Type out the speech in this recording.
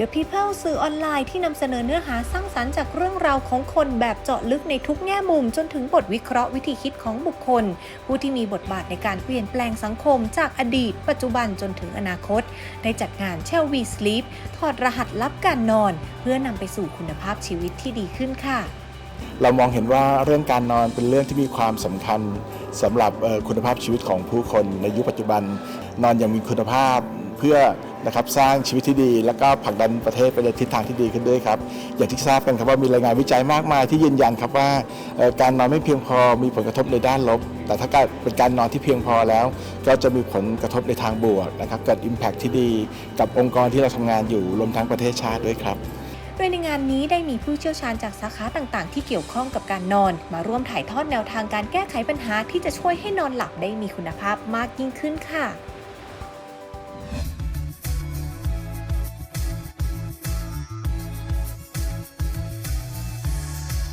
The People สื่อออนไลน์ที่นำเสนอเนื้อหาสร้างสรรค์จากเรื่องราวของคนแบบเจาะลึกในทุกแง่มุม จนถึงบทวิเคราะห์วิธีคิดของบุคคล ผู้ที่มีบทบาทในการเปลี่ยนแปลงสังคม จากอดีต ปัจจุบันจนถึงอนาคต ได้จัดงาน Shall We Sleep ถอดรหัสลับการนอน เพื่อนำไปสู่คุณภาพชีวิตที่ดีขึ้นค่ะ เรามองเห็นว่าเรื่องการนอนเป็นเรื่องที่มีความสำคัญสำหรับคุณภาพชีวิตของผู้คนในยุคปัจจุบัน นอนอย่างมีคุณภาพเพื่อ นะครับสร้างชีวิตที่ดี แล้วก็ผลักดันประเทศไปในทิศทางที่ดีขึ้นด้วยครับอย่างที่ทราบกันครับว่ามีรายงานวิจัยมากมายที่ยืนยันครับว่าการนอนไม่เพียงพอมีผลกระทบในด้านลบ แต่ถ้าการเป็นการนอนที่เพียงพอแล้ว ก็จะมีผลกระทบในทางบวกนะครับเกิด Impact ที่ดีกับองค์กรที่เราทำงานอยู่รวมทั้งประเทศชาติด้วยครับโดยในงานนี้ได้มีผู้เชี่ยวชาญจากสาขาต่างๆ ที่เกี่ยวข้องกับการนอน มาร่วมถ่ายทอดแนวทางการแก้ไขปัญหาที่จะช่วยให้นอนหลับได้มีคุณภาพมากยิ่งขึ้นค่ะ